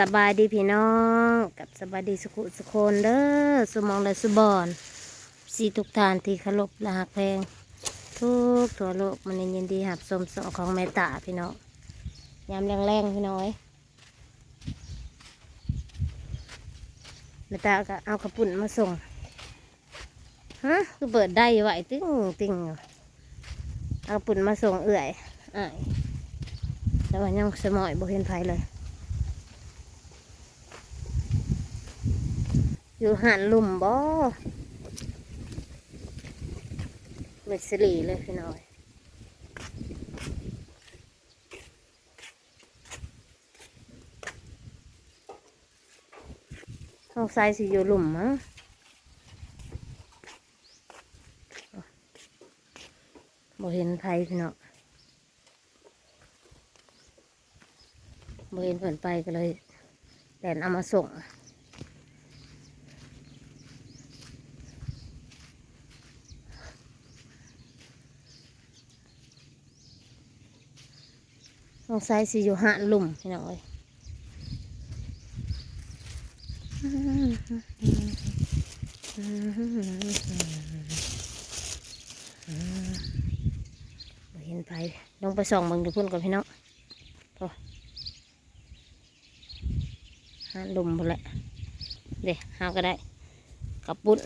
สบายดีพี่น้องกับสบายดีสุขุสุคนเด้อสมองและสุบอนสีทุกทานที่เคารพและหักแพง ทุกทั่วโลกมันยินดีหับสมสองของแม่ตาพี่น้องยามแรงๆพี่น้อยแม่ตาก็เอากระปุ่นมาส่งฮะคือเปิดได้ไหวติ้งติ้งเอากระปุ่นมาส่งเอื่อยอ้ายแต่ว่ายังสมอยบ่เห็นไผเลย อยู่หันลุ่มบ่เม็ดสิรีเลยพี่น้อยห้องไซสิอยู่หลุมมั้งบ่เห็นไผพี่น้องบ่เห็นเพิ่นไปก็เลยแดนเอามาส่ง สงสัยสิอยู่หาลุ่มพี่น้องเอ้ยเห็นไผลงไปส่องเบิ่งดูพุ่นก่อนพี่น้องโอ้หาลุ่มหมดแหละเดี๋ยวหาก็ได้กับปุ่น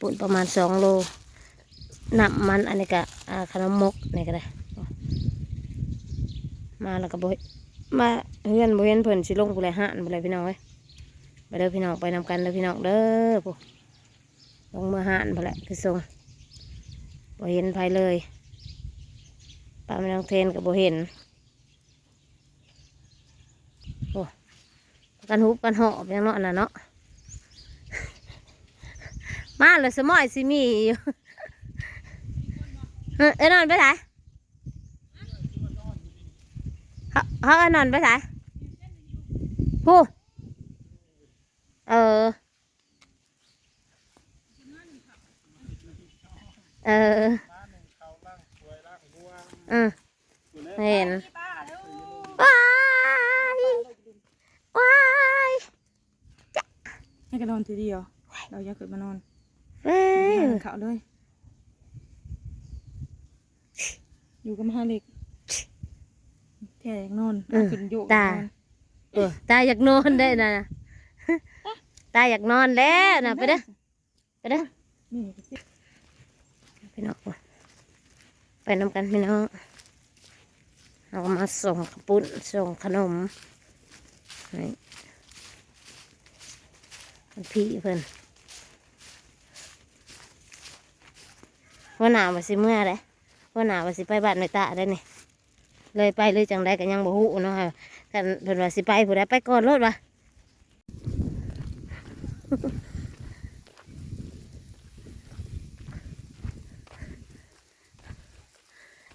ปุ่นประมาณสองโลน้ำมันอันนี้ก็อ่าขนมมกนี่ก็ได้ มาแล้วก็บ่มาเฮือนบ่เห็นเพิ่นสิลงผู้ใดห้านผู้ใดพี่น้องเอ้ยไปเด้อพี่น้องไปนำกันเด้อพี่น้องเด้อผู้ลงมือห้านผู้แหละคือส่งบ่เห็นไผเลยป้าแม่น้องเทนก็บ่เห็นโอ้กันหุบกันหอบอย่างเนาะน่ะเนาะมาเลยสมอยสิมีอยู่เออเอ้ยนอนไปไหน เขาเขาเอานอนไปไหนผู้เออ เอออืมเห็นว้ายว้ายให้กันนอนทีเดียวเราอยากเกิดมานอนเอ้ยหาเขาเลยอยู่กับมหาเล็ก แท่อยากนอนเอาขึ้นโยกตานอนเออตาอยากนอนได้นะนะตาอยากนอนแล้วนะไปเด้อไปเด้อนี่พี่น้องไปนำกันพี่น้องเอามาส่งขาวปุ้นส่งขนมให้พี่เพิ่นว่าหนาวมาสิเมื่อไรว่าหนาวมาสิไปบ้านไม่ตาได้นี่ เลยไปเลยจังได้กันยังบ่ฮู้เนาะค่ะกันเพิ่นว่าสิไปผู้ใดไปก่อนรถวะ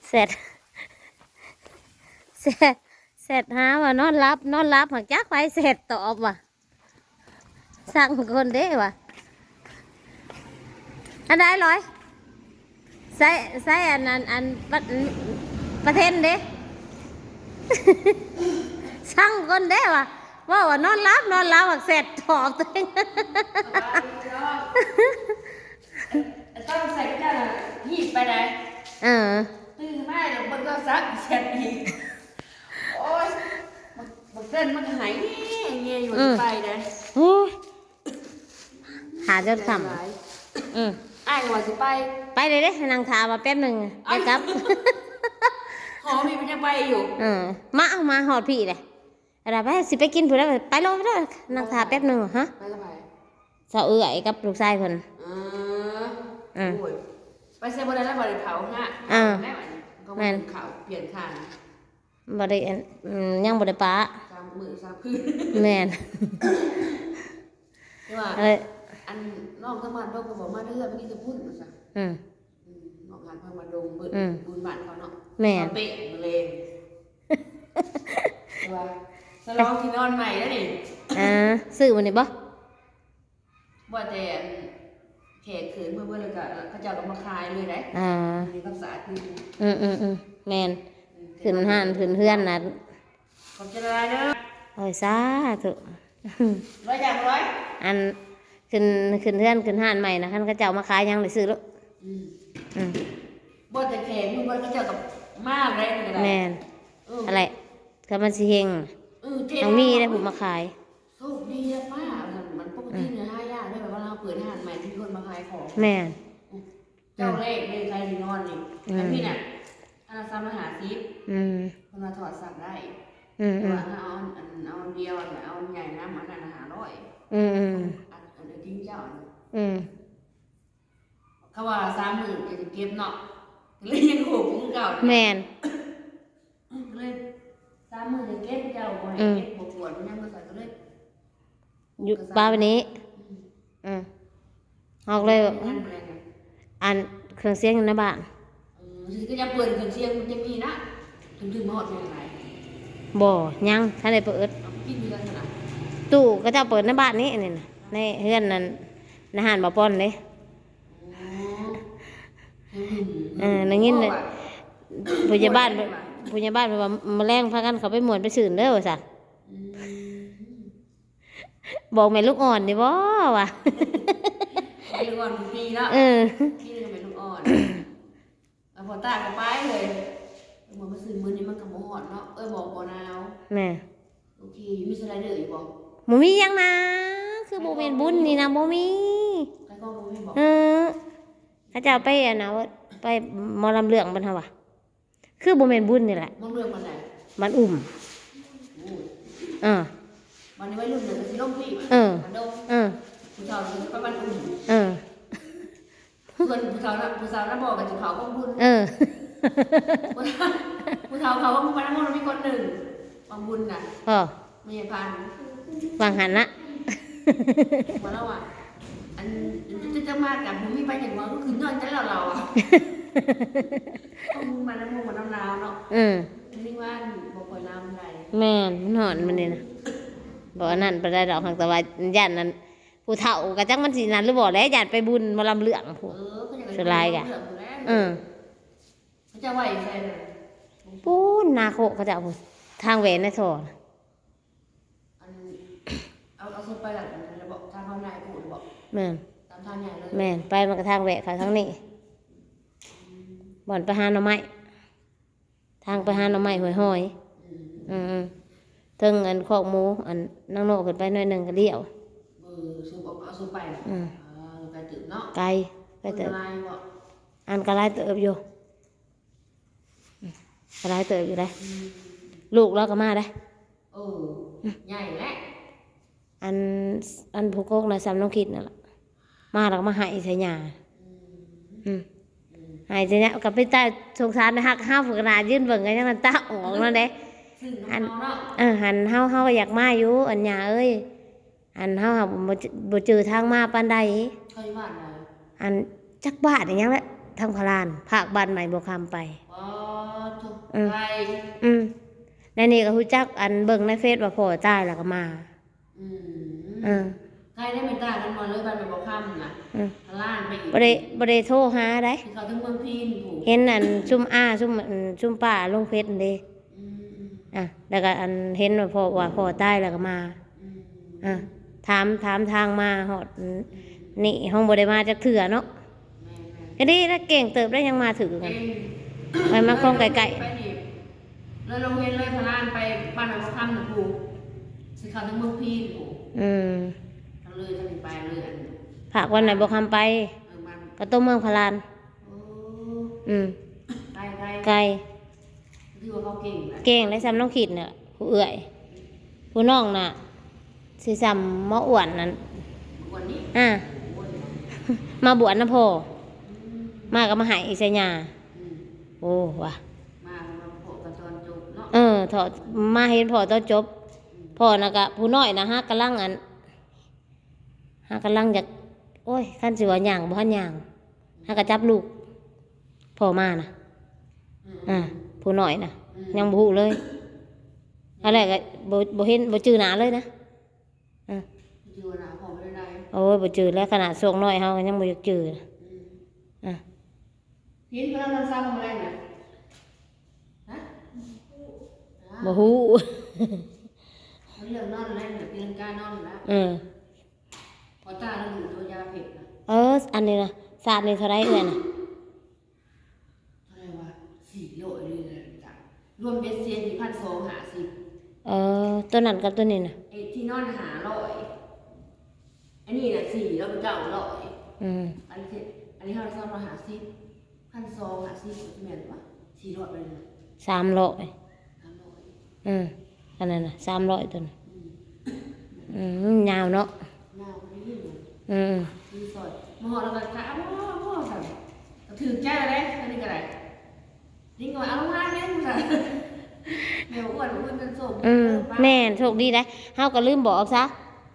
เสร็จเสร็จเสร็จหาว่านอนรับนอนรับหักจักไปเสร็จตอบว่ะสั่งคนเด้ว่ะอันใดร้อยใส่ใส่อันอันอันประประเทศเด้ สั่งคนเด้ว่ะว่าว่านอนรับนอนรับหักเสร็จตอบตัวเองต้องใส่ก็ได้หีบไปไหนเออตื่นมาเดี๋ยวมันก็ซักเสร็จอีกโอ้ยบักเต้นมันก็หายเงี้ยเงี้ยอยู่ไปนะโอ้ยหาจนขหลายำอืมอ้ายว่าสิไป ไปเลยเด้นางถามมาแป๊บหนึ่งไปครับ หอมีมันจะไปอยู่เออมาเอามาหอดพี่เลยอะไรไปสิไปกินผู้ใดไปไปเลยไปเลยนางถามแป๊บหนึ่งฮะไปกับไปสาวเอื้อยกับลูกชายคนอ่าอืมโอ้ยไปเซบนแล้วบริเผาฮะอ่าแล้วอันนี้ก็แม่มันนข่าวเปลี่ยนทางบริเอนอืมยังบริป้าสามมือสามคืนแม่นใช่ป่ะเอ้ยอันนอกสมานเราก็บอกมาเรื่อยไม่ได้จะพูดมาสักอืมอืมนอกงานพังมาดงเบิดอืมบุญบ้านเขาเนาะ แม่นเปะมาเลยว่าสลองที่นอนใหม่แล้วนี่อ่าซื้อวันนี้บ่ว่าแต่อันแขกเขินเมื่อเมื่อเลยก็เขาเจ้าก็มาคายเลยได้อ่ามีคำสาคืออืมอืมอืมแม่นขึ้นห้านขึ้นเฮือนนะขอบใจหลายเด้อโอ้ยสาธุร้อยอย่างร้อยอันขึ้นขึ้นเทือนขึ้นห้านใหม่นะคันเขาเจ้ามาขายยังเลยซื้อแล้วอืมอืมบ่แต่แขกมึงบ่ก็เจอกับ มาอะไรนี่ก็ได้แม่นเอออะไรก็มันสิเฮงเออเจ๊น้องมีได้ผมมาขายโชคดีมากมันปกติเนี่ยห้ายากด้วยแบบว่าเราเปิดห้างใหม่ที่คนมาขายของแม่นเจ้าเลขเลยใครที่นอนนี่อืมไอ้พี่น่ะอันละซ้ำมาหาซิปอืมคนมาถอดสับได้อืมแต่อืมว่าถ้าเอาอันเอาอันเดียวอันเอาอันใหญ่น้ำมันอันหาร้อยอืมอืมอันอันทิ้งเจ้าอันอืมเขาว่าสามหมื่นจะเก็บเนาะ เลยยังโหกเก่าแม่นเลยสามหมื่นจะเก็บเจ้าบ่ให้อืมเก็บบวกวนมันยังมาใส่ก็เลยอยู่ป้าวันนี้อืมออกเลยว่าอันอะไรนะอันเครื่องเสียงอยู่ในบ้านเออก็จะเปิดเครื่องเสียงมันจะมีนะถึงถึงมาหอดเป็นไรบ่ยังถ้าได้เปิดเอากินเดือนขนาดตู้ก็จะเปิดในบ้านนี้นี่นะในเฮือนนั่นในห้านบ่ป้อนเลย เออในงิ้นเลยผู้ใหญ่บ้านผู้ใหญ่บ้านเพิ่นว่าแมลงพากันเขาไปหมวนไปสื่นเด้อว่าซั่นบอกแม่ลูกอ่อนดิบ่วะไปลูกอ่อนทุกปีแล้วเออพี่นึงเป็นลูกอ่อนเอาพอตาก็ไปเลยเหมือนมาซื้อมือนี้มันกับโมหอดเนาะเอ้ยบอกบอนาวแม่โอเคมีสไลเดอร์อยู่บอกบ่มีหยังนะ คือบ่แม่นบุญนี่นะบ่มีใครก็รู้ไม่บอกเออ เขาเจ้าไปอันน่ะว่าไปหมอลำเรื่องบันเฮาว่ะคือบ่แม่นบุญนี่แหละมันเรื่องมันไหนมันอุ่มโอ้ยเออมันในวัยรุ่นเนี่ยจะล่มพี่เออมันดมเออผู้ชายจะไปบ้านอุ่นเออเพื่อนผู้ชายผู้ชายน่ะบอกกับจุเขาก็บุญเออผู้ชายเขาก็บุญมาทั้งหมดมีคนหนึ่งบางบุญน่ะพอไม่ใช่พันวางหันนะมาแล้วอะ อันจะจะมากับผมมีไปอย่างว่าก็คือนอนจะเราเราอะต้องมาน้ำมูกมาน้ำนาวเนาะเอออันนี้ว่าบอกปล่อยน้ำใดแม่นมันหอนมันนี่นะบอกอันนั้นไปได้ดอกหักแต่ว่าย่านนั้นผู้เฒ่ากะจังมันสินั้นหรือบ่แล้วย่านไปบุญหมาลำเรื่องผู้เออเขาจะสลายกะเออเขาจะไหวใส่เลยปูนนาโคเขาจะเอาทางแหวนในโถน่ะอันเอาเอาสุดไปหลังจะบอกทางเขานายกูบอก แม่นตามทางใหญ่เลยแม่นไปมันก็ทางแหวะเขาทางนี้บ่อนไปหาหน่อไม้ทางไปหาหน่อไม้หอยหอยอืมๆอืมๆถึงอันคอกหมู อันนั่งโนขึ้นไปหน่อยหนึ่งก็เลี้ยวเออสุบอกเอาสุดไปน่ะอืมเออไปตื่นเนาะไกลไปเติบลายบอกอันก็ไล่เติบอยู่อืมก็ไล่เติบอยู่ได้ลูกเราก็มาได้เออใหญ่แหละอันอันผู้โกกนะซ้ำน้องคิดนั่นแหละ มาแล้วก็มาใหายใส่หยาอืมใหายใส่หยากับไปใต้สงสารนะฮักห้าฝึกนายื่นเบิ่งกันยังมันตาออกนั่นเด้ซึ่งน้องเนาะเออหันเฮาเฮาก็อยากมาอยู่อันหยาเอ้ยอันเฮาหาบ่เจบ่เจอทางมาปานใดเคยบ้านไหนอันจักบ้านอย่างแหละทางพารานภาคบ้านใหม่บ่คำไปอ๋อทุกอืมไทยอืมในนี่ก็รู้จักอันเบิ่งในเฟซว่าพ่อตายแล้วก็มา อืมเออ ใครได้ไม่ต่างกันมาเลยบ้านแบบบอกคำนะอืมทะล่านไปอีกบ่ได้บ่ได้โทรหาได้ที่เขาถึงเมืองพีนถูกเห็นอันซุ่มอ้าซุ่มอันซุ่มป้าลงเฟซนั่นเด้อืมอืมอะแล้วก็อันเห็นว่าพ่อว่าพ่อตายแล้วก็มาอืมอะถามถามทางมาฮอดนี่ห้องบ่ได้มาจักเถื่อเนาะแม่แม่ ก็ดีแล้วเก่งเติบได้ยังมาถือกันเองไปมาคลองไก่ไปดิเลยโรงเรียนเลยทะล่านไปบ้านแบบบอกคำนะถูกที่เขาถึงเมืองพีนถูกอืมทาง เลยทางนี้ไปเลยอันผากวันไหนบ่คำไป เออมันก็ต้มเมืองพาราน โอ้อืมไกลไกลไกลที่ว่าเขาเก่งนะเก่งได้ซ้ำน้องขิดน่ะผู้เอื่อย ผู้น้องน่ะสิซ้ำหมออ้วนนั่นวันนี้อะโอ้ยมาบวชนะพ่ออืมมาก็มาใหายอีสัญญาอืมโอ้ว่ะมามาโผล่กระจรจุกเนาะเออถอดมาเห็นพ่อตอนจบพ่อนะกะผู้น้อยนะฮะกำลังอัน ฮะกำลังอยากโอ้ยขั้นสิว่าหย่างบ่ทันหย่างฮะกะจับลูกพ่อมานะอืมอ่าผู้น้อยนะอืมยังบฮูเลยอะไรก็บ่บ่เห็นบ่จือหนาเลยนะอ่าอยู่นะผมไม่ได้โอ้ยบ่จือแล้วขนาดส่วงน้อยเฮาก็ยังบ่อยากจือนะอะพินพลังงานสร้างทำอะไรนะฮะบ่ฮู้เขาเรื่องนอนแล้วเดี๋ยวปีลังกานอนแล้วอืม พอตาเราอยู่ตัวยาเผ็ดนะเออ อันนี้นะศาสตร์นี่เท่าไรเอ่ยนะเท่าไหร่วะสี่โลเลยนะจ้ะรวมเบสเซียนที่พันสองหาสิบเออ ตัวนั้นกับตัวนี้นะไอ้ที่นอนหาร้อยอันนี้น่ะสี่แล้วเป็นเก้าร้อยอืมอันนี้อันนี้เราซ่อมเราหาสิบพันสองหาสิบแม่นปะสี่ร้อยไปเลยสามร้อยสามร้อยอืมอันนั้นนะสามร้อยตัวนะอืมยาวเนาะหน้าคนนี้ อยู่อืมรีสอร์ทมาหอเราก็ถามว่าพ่อสั่งก็ถือแก้เลยอันนี้ก็ได้นี่ก็เอาลงมาเนี่ยสั่งแมวอ้วนอ้วนเป็นส้มอืมแม่นโชคดีนะเฮาก็ลืมบอกซะ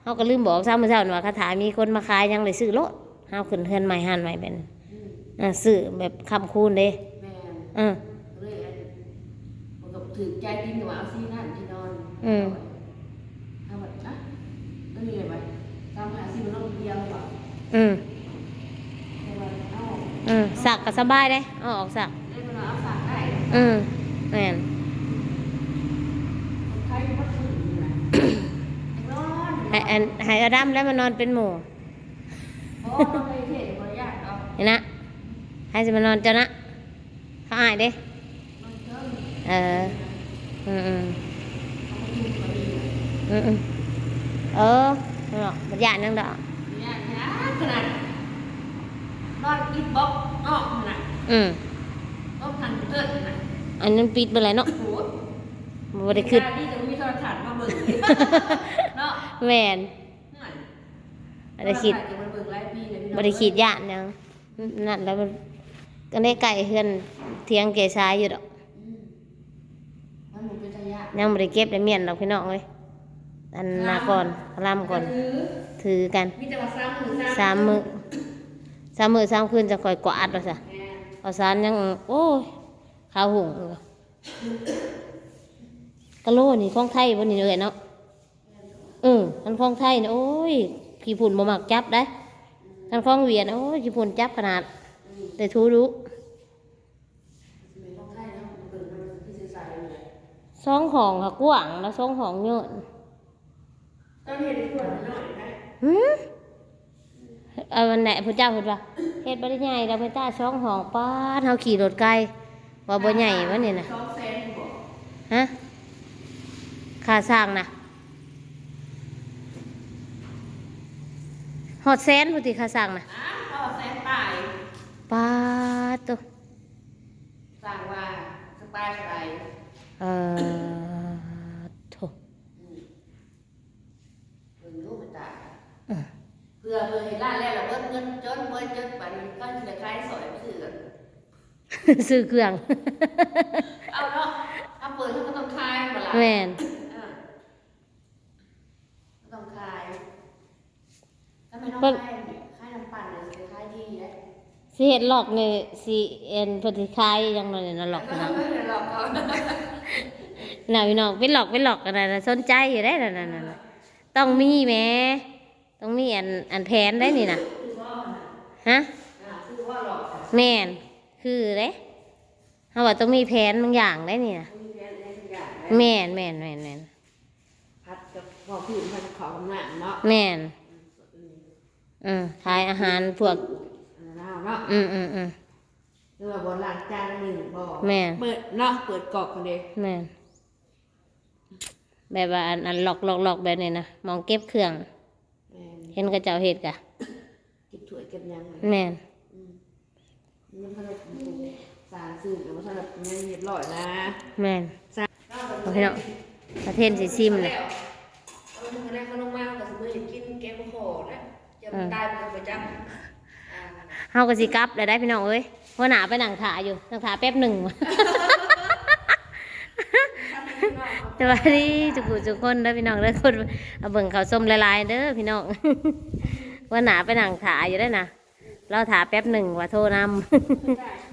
เฮาก็ลืมบอกซะเมื่อเช้านี่ว่าคาถามีคนมาขายยังเลยซื้อรถเฮาขึ้นเฮือนใหม่หันใหม่เป็นอืมอ่าซื้อแบบคำคูณเด้แม่อืมเลยมันก็ถือใจกินกับเอาซีนั่นที่นอนอืม เอาแบบนะก็มีอะไรไหมตามหาซีมันต้องเดียวหรือเปล่า อืมแต่ว่าเอาอืมสักก็สบายได้เอาออกสักเล่นมันเอาฝากได้อืมแม่นใครก็ถืออยู่นะนอนให้อันให้อดัมแล้วมานอนเป็นหมู่โอ้เราไปเทศบริยากเอาเห็นนะให้สิมานอนเจ้านะเขาอายเด้นอนเชิงเอออืมอืมเอาไปกินก็ดีอืมอืมเออไม่หรอกบัดยานนั่งดอกเนี่ยนะ ขนาดนอนอิดบ็อกนอกขนาดอืมต้องทันเกิดนะอันนั้นปิดไปเลยเนาะโอ้โหบ่ได้ขึ้นที่จะมีโทรทัศน์มาเบิ่งเนาะแม่นนั่นบ่ได้คิดโทรทัศน์จะมาเบิ่งหลายปีเลยพี่น้องบ่ได้ขีดยานหยังนั่นแล้วมันก็ได้ไก่เฮือนเทียงเกชายอยู่ดอกอืมมันหมุนเป็นระยะยังบ่ได้เก็บได้เมียนดอกพี่น้องเอ้ย อันนาก่อนลำก่อน ถือถือกันมีแต่ว่าซ้ำมือสามมือสามมือสามคืนจะคอยกวาดแล้วจ้ะแม่เอาสารยัง โอ้ยข้าวหุงอยู่กะโลนี่ของไทยบนนี่เลยเนาะเอออันของไทยนี่โอ้ยขี้ฝุ่นบ่มักจับได้อันของเวียนโอ้ยขี้ฝุ่นจับขนาด แต่ทูรู้เป็นของไทยเนาะเบิ่งมันคือใสๆเลยสองห้องค่ะกว้างแล้วสองห้องเยอะ ตอนเห็นส่วนหน่อยนะหืมเอาวันไหนพระเจ้าเห็นปะเฮ็ดบ่ได้ใหญ่เราไปต้าสองห้องป้าดเฮาขี่รถไกลว่าบ่ใหญ่วะนี่น่ะสองแสนบอกฮะค่าสร้างนะหอดแสนพุติค่าสร้างนะอ้าวเอาแสนตายป้าดตัวสั่งว่าสบายสบายเอ่อโถ เบิ่งรูปตาเพื่อเพื่อให้ร้านแล้วเราเบิ้เงินจนเบิ้จนปันก็จะขายสอยซื้อซื้อเครื่อง เอาเนาะเอาเปิดเขาก็ต้องขายมาละแม่น อ่าก็ต้องขายทำไมต้องขายเนี่ยขายน้ำปั่นเนี่ยสิขายดีเลยสิเฮ็ดหลอกนี่สิเอ็นเพิ่นสิขายอยังน้อยน่ะหลอกก็นะ ทำไม่ได้หรอกเขาน่ะพี่น้องเป็นหลอกเป็นหลอกกันน่ะสนใจอยู่ได้นั่นน่ะน่ะต้องมีแหม ต้องมีอันอันแผนได้นี่น่ะคือว่าน่ะฮะอ่าคือว่าหลอกอะแม่นคือเด้เฮาว่าต้องมีแผนบางอย่างได้นี่น่ะมีแฟนในทุกอย่างเลยแม่นแม่นแม่นแม่นพัดกับพอพื้นพัดกับขอกำลังเนาะแม่นอืมขายอาหารพวกเออเอาเนาะอืมอืมอืมหรือว่าบนล้างจานหนึ่งบ่แม่เปิดเนาะเปิดกรอกคนเดียวแม่นแบบว่าอันอันหลอกหลอกหลอกแบบนี้นะมองเก็บเครื่องแม่น เห็นกระเจ้าเห็ดกะเก็บถ้วยเก็บหยังแม่นอืมมันก็เลยสารสื่อหรือว่าสำหรับเงินเรียบร้อยนะแม่นโอเคเนาะประเทศสิซิมเลย เอาเงินแรกเขาลงมาก็สมมติกินแกงมะขอนะจะตายมันไปจับอ่า เฮาก็สิกลับได้ได้พี่น้องเอ้ยหัวหน้าไปนั่งถ่าอยู่นั่งถ่าแป๊บหนึ่ง สวัสดีจุกุจุกคนเด้อพี่น้องเด้อคนเอาเบิ่งเขาส้มละลายๆเด้อพี่น้องว่าหนาไปหนังถ่าอยู่ได้นะเราถ่าแป๊บหนึ่งว่าโทรนำ